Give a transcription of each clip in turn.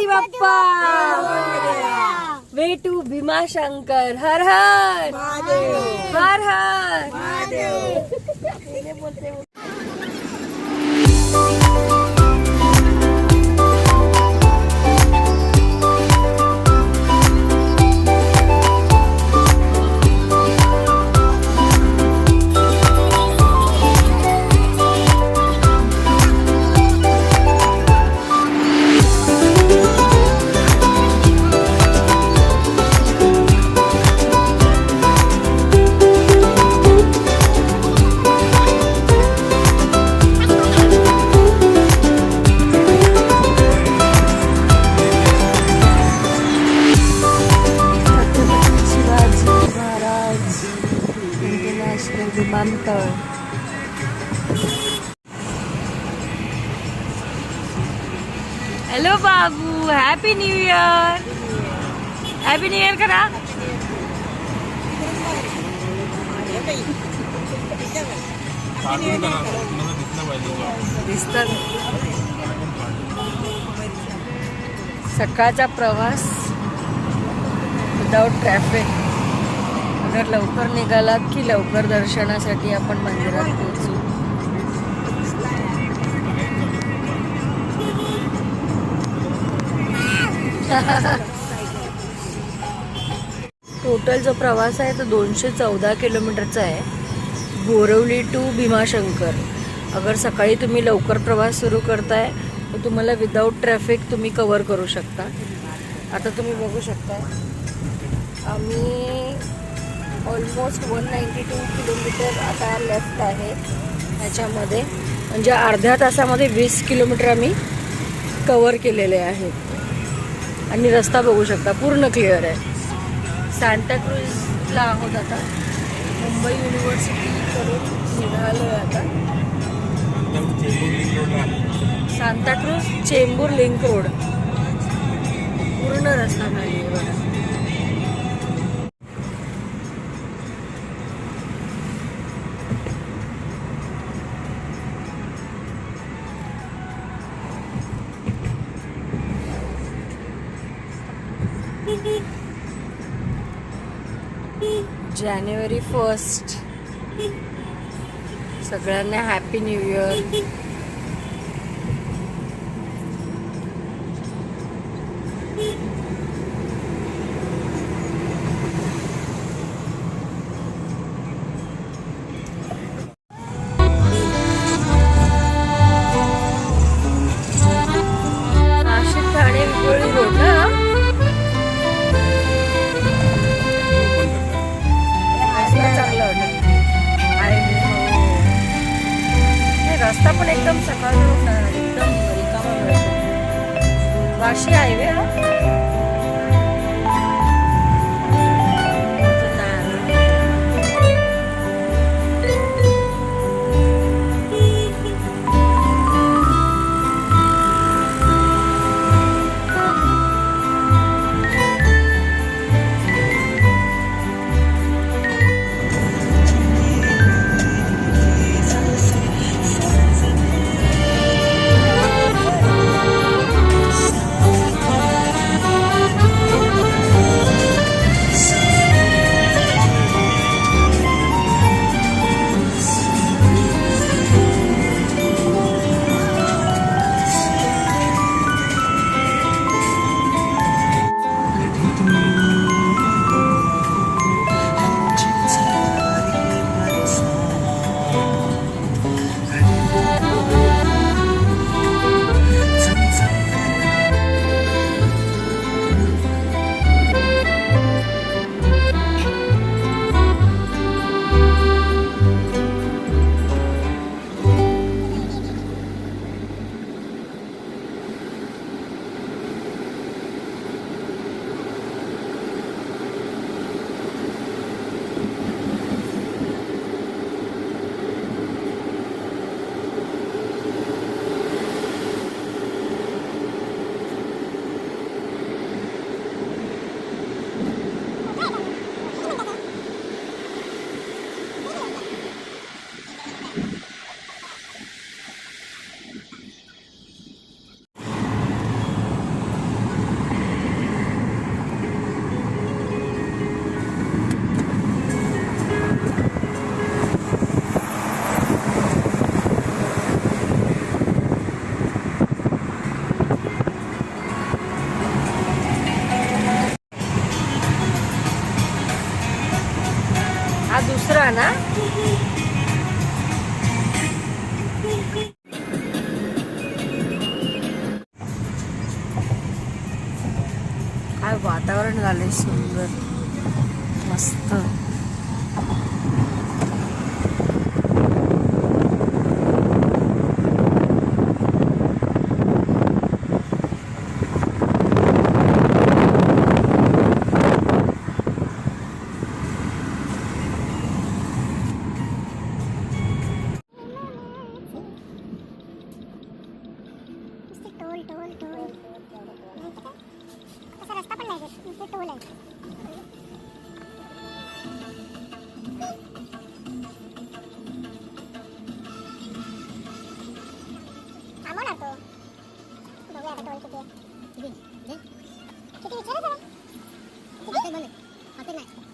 Ganpati Bappa way to Bhimashankar हर हर हर हर Chhatrapati happy new year happy new year करा दिसत सकाळचा प्रवास विदाउट ट्रॅफिक अगर लवकर निघालात की लवकर दर्शनासाठी आपण मंदिरात पोहोचू? टोटल जो प्रवास आहे तो दोनशे चौदा किलोमीटरचा आहे. बोरवली टू भीमाशंकर. अगर सकाळी तुम्ही लवकर प्रवास सुरू करताय तर तुम्हाला विदाऊट ट्रॅफिक तुम्ही कवर करू शकता. आता तुम्ही बघू शकता आम्ही almost one ninety two kilometre आता लेफ्ट आहे. ह्याच्यामध्ये. म्हणजे अर्ध्या तासामध्ये वीस किलोमीटर आम्ही कवर केलेले आहेत आणि रस्ता बघू शकता. पूर्ण क्लिअर आहे. सांताक्रूजला आहोत आता. मुंबई युनिव्हर्सिटीकडून निघालो आहे आता. सांताक्रूज चेंबूर लिंक रोड पूर्ण रस्ता नाही आहे बघा. जानेवारी फर्स्ट सगळ्यांना हॅपी न्यू इयर काय वातावरण झालंय सुंदर. मस्त. बघूया आता टोल किती आहे किती विचारा जरा किती नाही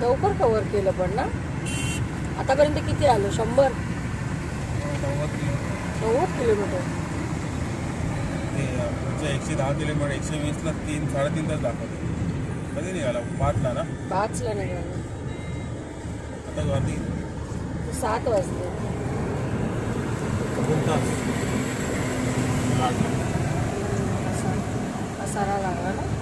लवकर कव्हर केलं पण ना? आतापर्यंत किती आलो? शंभर? नव्वद किलोमीटर. एकशे दहा किलोमीटर एकशे वीसला तीन साडेतीन तास दाखवते कधी निघाला? पाचला ना? पाचला निघालो. आता सात वाजले. दोन तास असारा लागला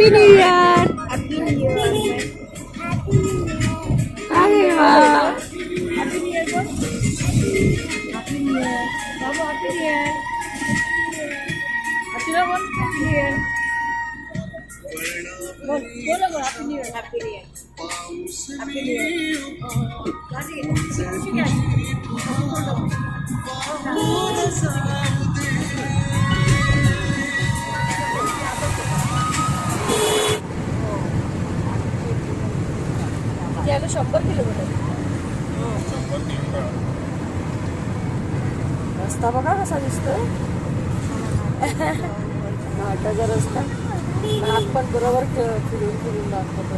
Happy New Year. Happy New Year. Happy New Year. Happy New Year. Happy New Year. Babu Happy New Year. Happy New Year. Happy New Year. Happy New Year. Happy New Year. Happy New Year. Happy New Year. Lagi. Happy New Year. म्हणजे kilometre शंभर kilometre. रस्ता बघा कसा दिसतोय. घाटाचा रस्ता नाक पण बरोबर फिरून फिरून दाखवतो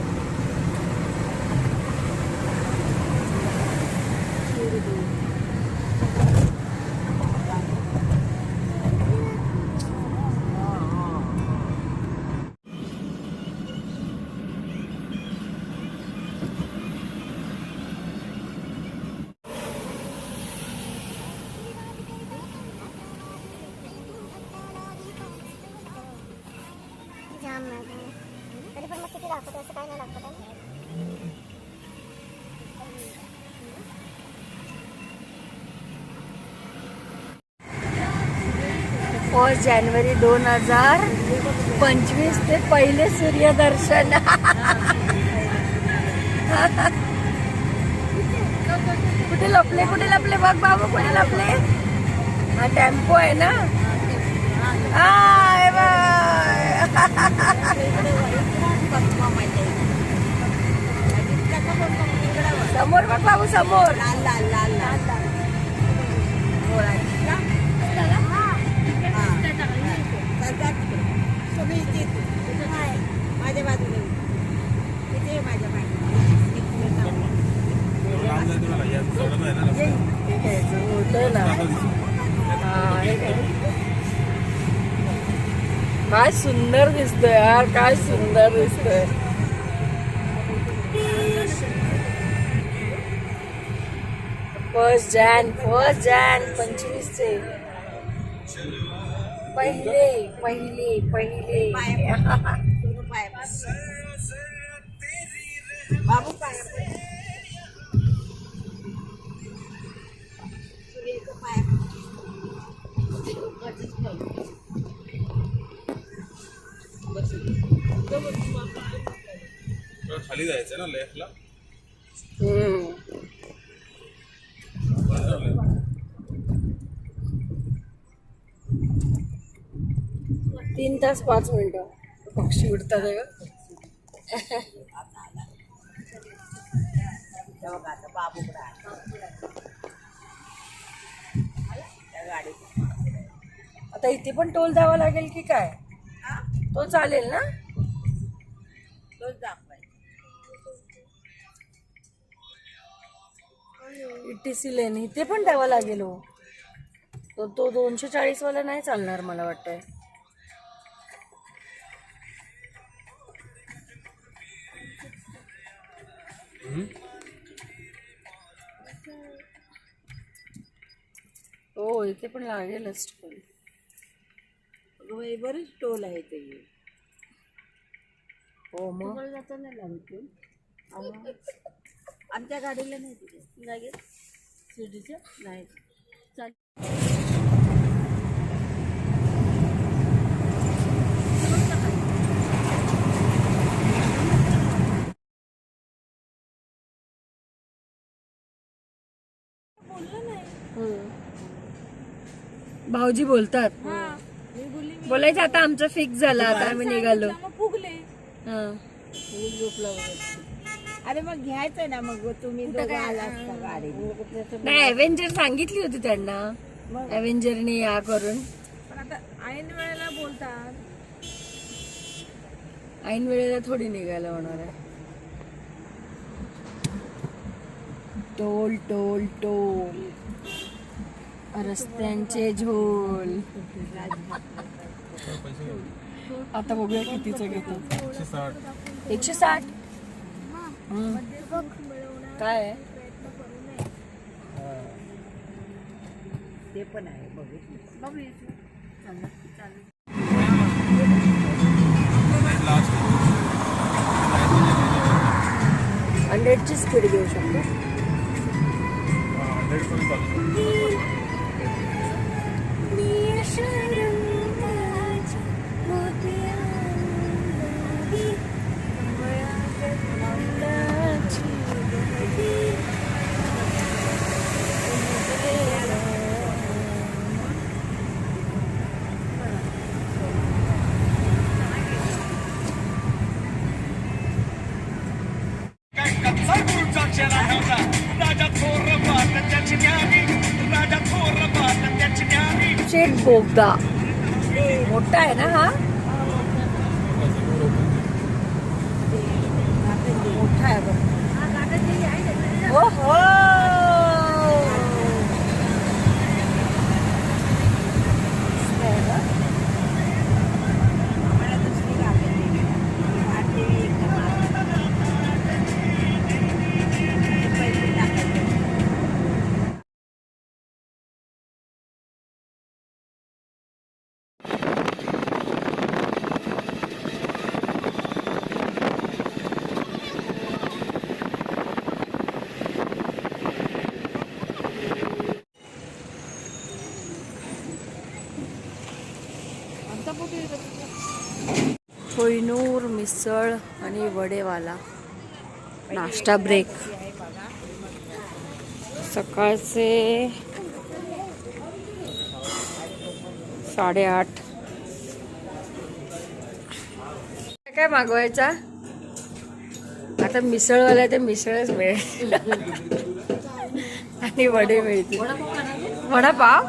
फर्स्ट जानेवारी दोन हजार पंचवीस ते पहिले सूर्यदर्शन. कुठे लपले कुठे लपले? बघ बाबू कुठे लपले? हा टेम्पो आहे ना? बाय समोर बघ बाबू समोर. माझ्या बाजूने इथे माझ्या लांब जायचं मला या चढत आहे ना रस्ता. होतंय ना काय? सुंदर दिसत यार काय सुंदर दिसतोय. फर्स्ट जॅन फर्स्ट जॅन पंचवीसचे. पहिले पहिले पहिले. बाबू खाली जायचं ना लेफ्टला तीन तास पाच मिनिटं. पक्षी उडतात आता इथे पण टोल द्यावा लागेल की काय? तो चालेल ना? तोच दाखवाय ईटीसी लेन इथे पण द्यावा लागेल हो. तो तो दोनशे चाळीस वाला नाही चालणार मला वाटतंय. हो इथे पण लागेलच टोल. अगं बाई बरेच टोल आहे ते. हो मग? आमच्या गाडीला नाही तिथे लागेल शिर्डीच्या? नाही. भाऊजी बोलतात. बोलायचं आता आमचं फिक्स झालं आता आम्ही निघालो. फुगले. हा. अरे मग घ्यायचं ना मग तुम्ही दोघं आला असता गाडी नाही अव्हेंजर सांगितली होती त्यांना. अव्हेंजरने या करून. पण आता ऐन वेळेला बोलतात. ऐन वेळेला थोडी निघायला होणार आहे. Toll toll toll. रस्त्यांचे झोल. आता बघूया कितीचं घेतो. एकशे साठ. एकशे साठ हम्म. काय आहे? ते पण आहे बघू. हंड्रेडची स्पीड घेऊ शकतो. should. बोगदा मोठा आहे ना हा मोठा आहे बघ हो हो मस्त आहे ना? आम्हाला दुसरी गाडी दिली. वाटते एक पैसे टाकायचे कोहिनूर मिसळ आणि वडेवाला. नाश्ता ब्रेक सकाळचे साडेआठ. काय मागवायचा? आता मिसळवाला ते मिसळच मिळेल. आणि वडे मिळतील. वडापाव?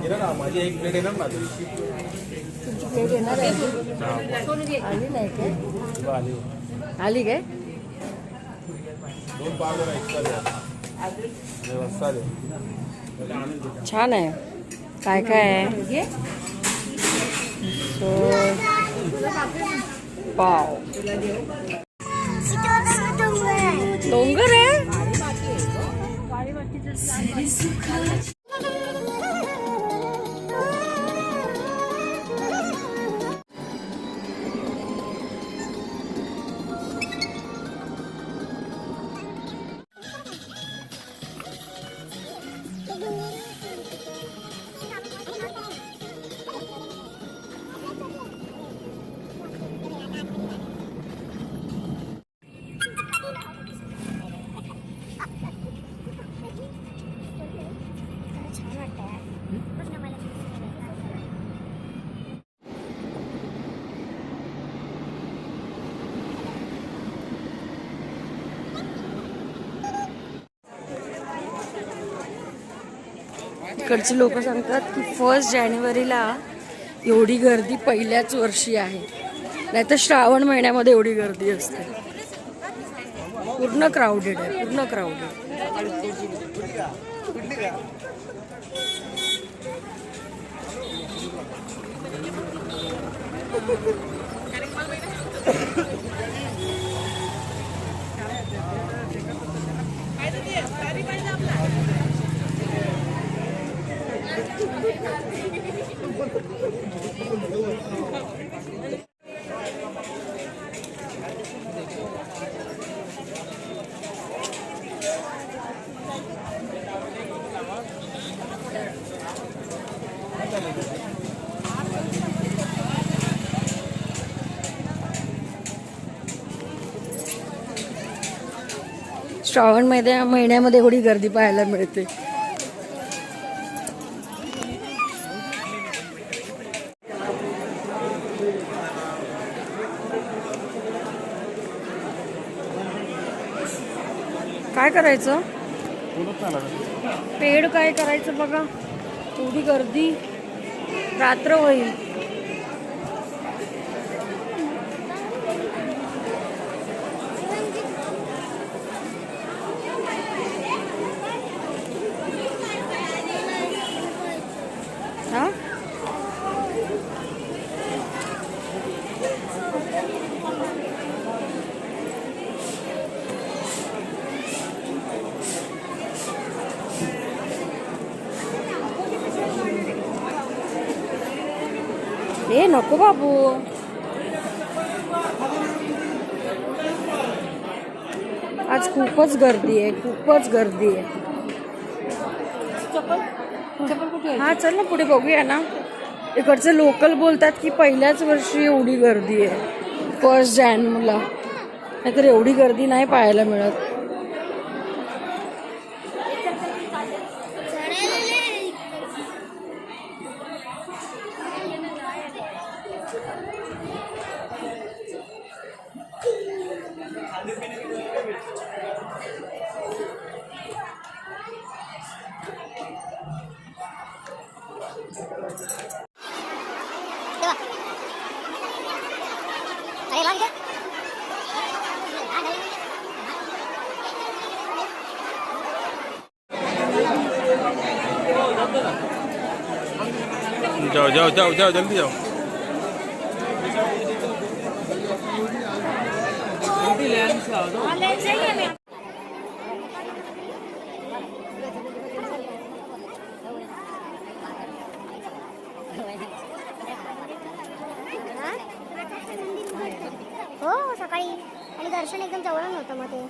येणार ना माझी एक प्लेट येणार ना तुमची प्लेट येणार आहे आली नाही काय आली आली काय दोन पाव जरा एक्स्ट्रा द्या व्यवस्था द्या पहिले आणून दे. छान आहे काय काय आहे सो पाव. डोंगर आहे. इकडची लोक सांगतात की फर्स्ट जानेवारीला एवढी गर्दी पहिल्याच वर्षी आहे. नाही तर श्रावण महिन्यामध्ये एवढी गर्दी असते. पूर्ण क्राऊडेड आहे पूर्ण क्राऊडेड श्रावण महिन्या महिन्यामध्ये एवढी गर्दी पाहायला मिळते. काय करायचं? पेड काय करायचं बघा? थोडी गर्दी. रात्र होईल. ए नको बाबू आज खूपच गर्दी आहे खूपच गर्दी आहे हा चल ना पुढे बघूया ना इकडचे लोकल बोलतात की पहिल्याच वर्षी एवढी गर्दी आहे फर्स्ट जॅनला नाहीतर एवढी गर्दी नाही पाहायला मिळत jau jau jau jau jendil jau jendil ya ah langsung langsung oh sakali ini garshon ekam jawaban otomatis